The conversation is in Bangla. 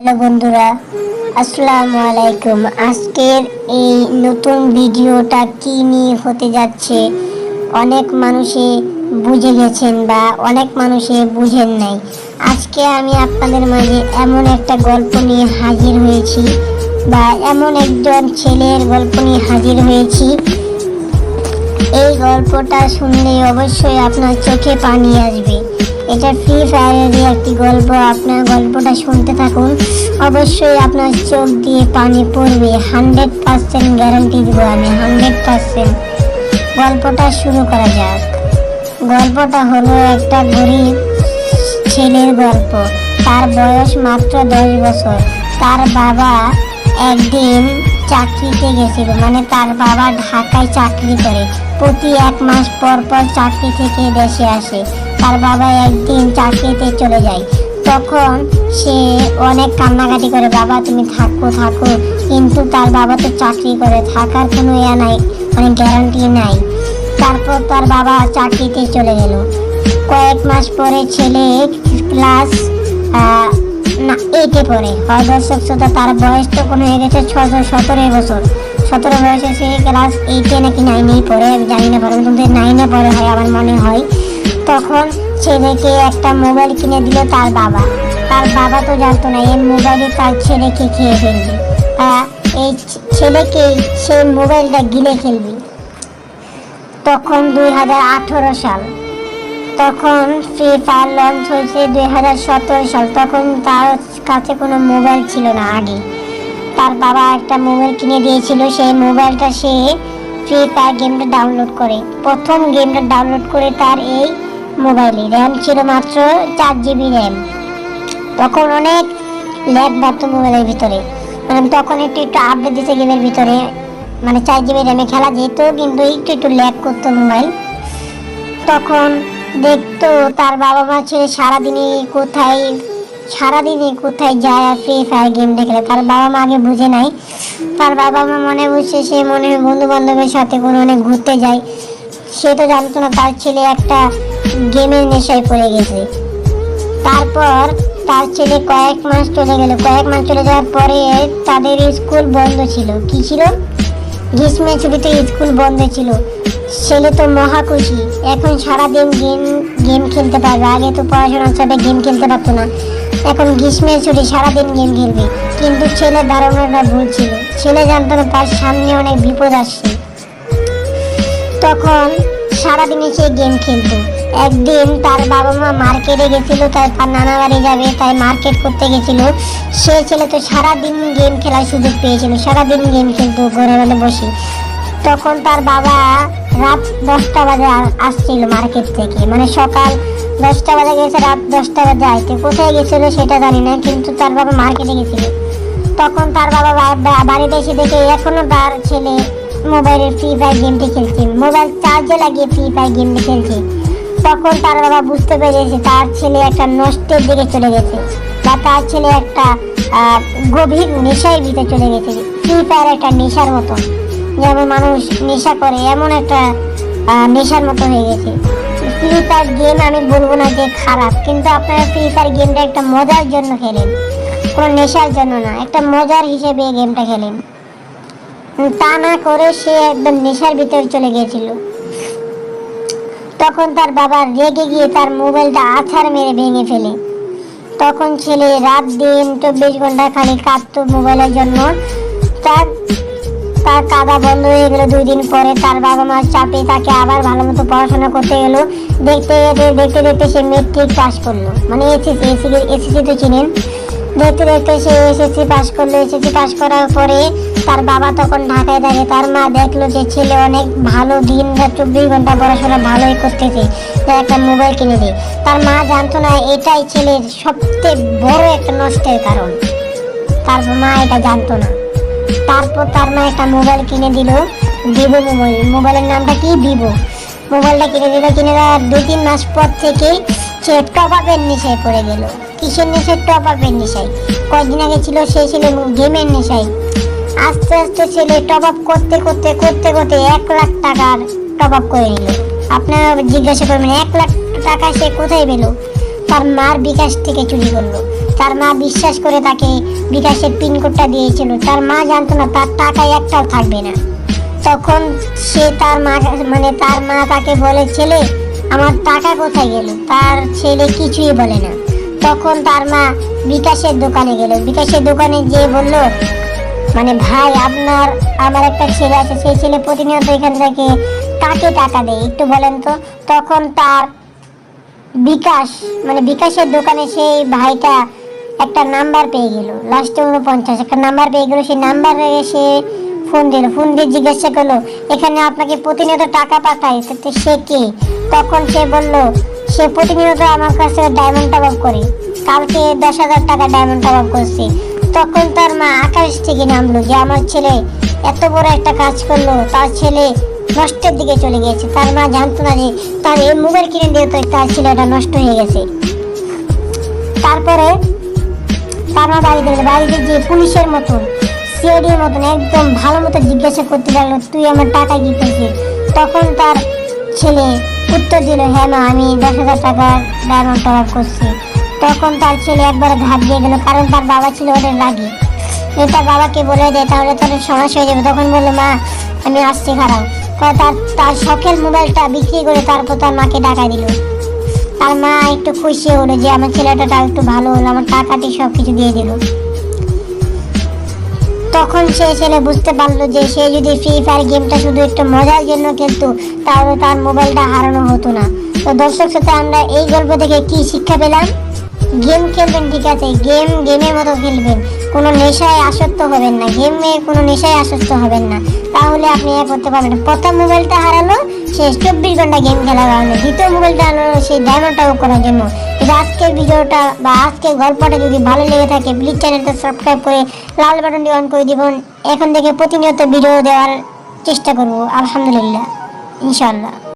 হ্যালো বন্ধুরা, আসসালামু আলাইকুম। আজকের এই নতুন ভিডিওটা কি নিয়ে হতে যাচ্ছে? অনেক মানুষে বুঝে গেছেন বা অনেক মানুষে বুঝেন নাই। আজকে আমি আপনাদের মাঝে এমন একটা গল্প নিয়ে হাজির হয়েছি বা এমন একজন ছেলের গল্প নিয়ে হাজির হয়েছি। এই গল্পটা শুনলে অবশ্যই আপনার চোখে পানি আসবে। এটা ফ্রি ফায়ারেরই একটি গল্প। আপনার গল্পটা শুনতে থাকুন। অবশ্যই আপনার চোখ দিয়ে পানি পড়বে। হান্ড্রেড পার্সেন্ট গ্যারান্টি দেবো আমি, হান্ড্রেড পার্সেন্ট। গল্পটা শুরু করা যাক। গল্পটা হলো একটা গরিব ছেলের গল্প। তার বয়স মাত্র দশ বছর। তার বাবা একদিন চাকরিতে গেছিল। মানে তার বাবা ঢাকায় চাকরি করে। প্রতি এক মাস পর পর চাকরি থেকে দেশে আসে। তার বাবা একদিন চাকরিতে চলে যায়। তখন সে অনেক কান্নাকাটি করে, বাবা, তুমি থাকো থাকো। কিন্তু তার বাবা তো চাকরি করে, থাকার কোনো ইয়া নাই মানে গ্যারান্টি নাই। তারপর তার বাবা চাকরিতে চলে গেল। কয়েক মাস পরে ছেলে ক্লাস না এইটে পড়ে। হয় দর্শক শ্রোতা তার বয়স তো কোনো হয়ে গেছে ছশো সতেরো বছর। সতেরো বয়সে সে ক্লাস এইটে নাকি নাইনেই পড়ে, আমি জানি না পরে কিন্তু নাইনে পড়ে হয়, আমার মনে হয়। তখন ছেলেকে একটা মোবাইল কিনে দিল তার বাবা। তার বাবা তো জানতো না, এই মোবাইলে তার ছেলেকে খেয়ে ফেলবে। এই ছেলেকে সেই মোবাইলটা গিলে ফেলবে। তখন দুই হাজার আঠেরো সাল। তখন ফ্রি ফায়ার লঞ্চ হয়েছে দুই হাজার সতেরো সাল। তখন তার কাছে কোনো মোবাইল ছিল না আগে। তার বাবা একটা মোবাইল কিনে দিয়েছিল, সেই মোবাইলটা সে ফ্রি ফায়ার গেমটা ডাউনলোড করে। প্রথম গেমটা ডাউনলোড করে তার এই মোবাইলে র্যাম ছিল মাত্র চার জিবি র্যাম তখন অনেক ল্যাগ বাড়তো মোবাইলের ভিতরে। মানে তখন একটু একটু আপডেট দিতে গেমের ভিতরে। মানে চার জিবি র্যামে খেলা যেত কিন্তু একটু একটু ল্যাগ করতো মোবাইল। তখন দেখতো তার বাবা মা ছেলে সারাদিনই কোথায় সারাদিনই কোথায় যায় আর ফ্রি ফায়ার গেম দেখলে তার বাবা মা আগে বুঝে নাই। তার বাবা মা মনে বুঝছে সে মনে বন্ধু বান্ধবের সাথে কোনো অনেক ঘুরতে যায়। সে তো জানতো না তার ছেলে একটা গেমের নেশায় পড়ে গেছে। তারপর তার ছেলে কয়েক মাস চলে গেল। কয়েক মাস চলে যাওয়ার পরে তাদের স্কুল বন্ধ ছিল। কি ছিল? গ্রীষ্মের ছুটিতে স্কুল বন্ধ ছিল। ছেলে তো মহা খুশি এখন সারাদিন গেম গেম খেলতে পারবে। আগে তো পড়াশোনার সাথে গেম খেলতে পারতো না। এখন গ্রীষ্মের ছুটি, সারাদিন গেম খেলবে। কিন্তু ছেলের ধারণাটা ভুল ছিল। ছেলে জানতো না, তার সামনে অনেক বিপদ আসছে। তখন সারাদিনে সে গেম খেলতো। একদিন তার বাবা মা মার্কেটে গেছিল তাই তার নানা বাড়ি যাবে, তাই মার্কেট করতে গেছিল। সে ছেলে তো সারাদিন গেম খেলার সুযোগ পেয়েছিল, সারাদিন গেম খেলতো ঘরে বেলা বসে। তখন তার বাবা রাত দশটা বাজে আসছিল মার্কেট থেকে। মানে সকাল দশটা বাজে গেছে, রাত দশটা বাজে আইতে। কোথায় গেছিল সেটা জানি না, কিন্তু তার বাবা মার্কেটে গেছিল। তখন তার বাবা বাড়িতে এসে দেখে, এখনও তার ছেলে মোবাইলে ফ্রি ফায়ার গেমটি খেলছে। মোবাইল চার্জে লাগিয়ে ফ্রি ফায়ার গেমটি খেলছে। তখন তার বাবা বুঝতে পেরেছে তার ছেলে একটা নষ্টের দিকে চলে গেছে বা তার ছেলে একটা গভীর নেশার ভিতরে চলে গেছে। ফ্রি ফায়ার একটা নেশার মতো। যেমন মানুষ নেশা করে, এমন একটা নেশার মতো হয়ে গেছে। ফ্রি ফায়ার গেম আমি বলব না যে খারাপ, কিন্তু আপনারা ফ্রি ফায়ার গেমটা একটা মজার জন্য খেলেন। কোনো নেশার জন্য না, একটা মজার হিসেবে গেমটা খেলেন। তা না করে সে একদম নেশার ভিতরে চলে গিয়েছিল। তখন তার বাবা রেগে গিয়ে তার মোবাইলটা আছাড় মেরে ভেঙে ফেলে। তখন ছেলে রাত দিন চব্বিশ ঘণ্টা খালি কাঁদতো মোবাইলের জন্য। তার তার কাদা বন্ধ হয়ে গেল দুই দিন পরে। তার বাবা মার চাপে তাকে আবার ভালো মতো পড়াশোনা করতে গেলো। দেখতে দেখতে দেখতে দেখতে সে মেট্রিক পাস করল। মানে এসএসসি এসএসসি তো চিনেন। দেখতে দেখতে সে এসএসসি পাস করল। এসএসসি পাস করার পরে তার বাবা তখন ঢাকায় থাকে তার মা দেখল যে ছেলে অনেক ভালো, দিন চব্বিশ ঘণ্টা পড়াশোনা, ভালোই করতেছে একটা মোবাইল কিনে দিই তার মা জানতো না এটাই ছেলের সবচেয়ে বড় একটা নষ্টের কারণ। তার মা এটা জানতো না। তারপর তার মা একটা মোবাইল কিনে দিল, ভিভো মোবাইল। মোবাইলের নামটা কি? ভিভো। মোবাইলটা কিনে দিল, কিনে দেওয়ার দুই তিন মাস পর থেকে সে টপ আপের নেশায় পড়ে গেল। কিসের নেশায়? টপ আপের নেশায়। কয়েকদিন আগে ছিল, সে ছিল গেমের নেশায়। আস্তে আস্তে ছেলে টপ আপ করতে করতে করতে করতে এক লাখ টাকার টপ আপ করে নিল। আপনারা জিজ্ঞাসা করবেন, এক লাখ টাকা সে কোথায় পেল? তার মার বিকাশ থেকে চুরি করল। তার মা বিশ্বাস করে তাকে বিকাশের পিনকোডটা দিয়েছিল। তার মা জানতো না, তার টাকা একটাও থাকবে না। তখন সে তার মা মানে তার মা তাকে বলে, ছেলে, আমার টাকা কোথায় গেল? তার ছেলে কিছুই বলে না। তখন তার মা বিকাশের দোকানে গেল। বিকাশের দোকানে গিয়ে বলল মানে ভাই, আপনার, আমার একটা ছেলে আছে, সেই ছেলে প্রতিনিয়ত এখান থেকে কাকে টাকা দেয় একটু বলেন তো? তখন তার বিকাশ মানে বিকাশের দোকানে সেই ভাইটা একটা নাম্বার পেয়ে গেল লাস্টে উনপঞ্চাশ একটা নাম্বার পেয়ে গেল, সেই নাম্বারে সে ফোন দিল ফোন দিয়ে জিজ্ঞাসা করল, এখানে আপনাকে প্রতিনিয়ত টাকা পাঠায়, তো সে কে? তখন সে বলল, সে প্রতিনিয়ত আমার কাছে ডায়মন্ড টপ করে, কালকে দশ হাজার টাকা ডায়মন্ড টপ করছে। তখন তার মা আকাশ থেকে নামলো যে, আমার ছেলে এত বড় একটা কাজ করল। তার ছেলে নষ্টের দিকে চলে গিয়েছে। তার মা জানতো না যে, তার এই মোবাইল কিনে দিয়ে তো তার ছেলেটা নষ্ট হয়ে গেছে। তারপরে তার মা বাড়িতে বাড়িতে গিয়ে পুলিশের মতন সিআইডির মতন একদম ভালো মতো জিজ্ঞাসা করতে লাগল, তুই আমার টাকা কি করছিস তখন তার ছেলে উত্তর দিল হ্যাঁ মা, আমি দশ হাজার টাকা ডায়মন্ড টপ করছি। তখন তার ছেলে একবারে ঘাট দিয়ে গেল, কারণ তার বাবা ছিল ওদের রাগি। এটা বাবাকে বলে দেয় তাহলে তোর সমস্যা হয়ে যাবে। তখন বলল, মা, আমি আসছি খারাপ তার তার শখের মোবাইলটা বিক্রি করে তারপর তার মাকে টাকা দিল। তার মা একটু খুশি হলো যে, আমার ছেলেটা তার একটু ভালো হলো, আমার টাকাটি সব কিছু দিয়ে দিল। তখন সে ছেলে বুঝতে পারল যে, সে যদি ফ্রি ফায়ার গেমটা শুধু একটু মজার জন্য খেলতো, তাহলে তার মোবাইলটা হারানো হতো না। তো দর্শক সাথে আমরা এই গল্প থেকে কি শিক্ষা পেলাম? গেম খেলবেন, ঠিক আছে? গেম, গেমের মতো খেলবেন। কোনো নেশায় আসক্ত হবেন না। গেমে কোনো নেশায় আসক্ত হবেন না। তাহলে আপনি এ করতে পারবেন প্রথম মোবাইলটা হারালো সে চব্বিশ ঘণ্টা গেম খেলার কারণে। দ্বিতীয় মোবাইলটা হারালো, সেই ডায়মন্ডটাও করার জন্য। যদি আজকের ভিডিওটা বা আজকের গল্পটা যদি ভালো লেগে থাকে প্লিজ চ্যানেলটা সাবস্ক্রাইব করে লাল বাটনটি অন করে দিবেন। এখন থেকে প্রতিনিয়ত ভিডিও দেওয়ার চেষ্টা করব। আলহামদুলিল্লাহ। ইনশাআল্লাহ।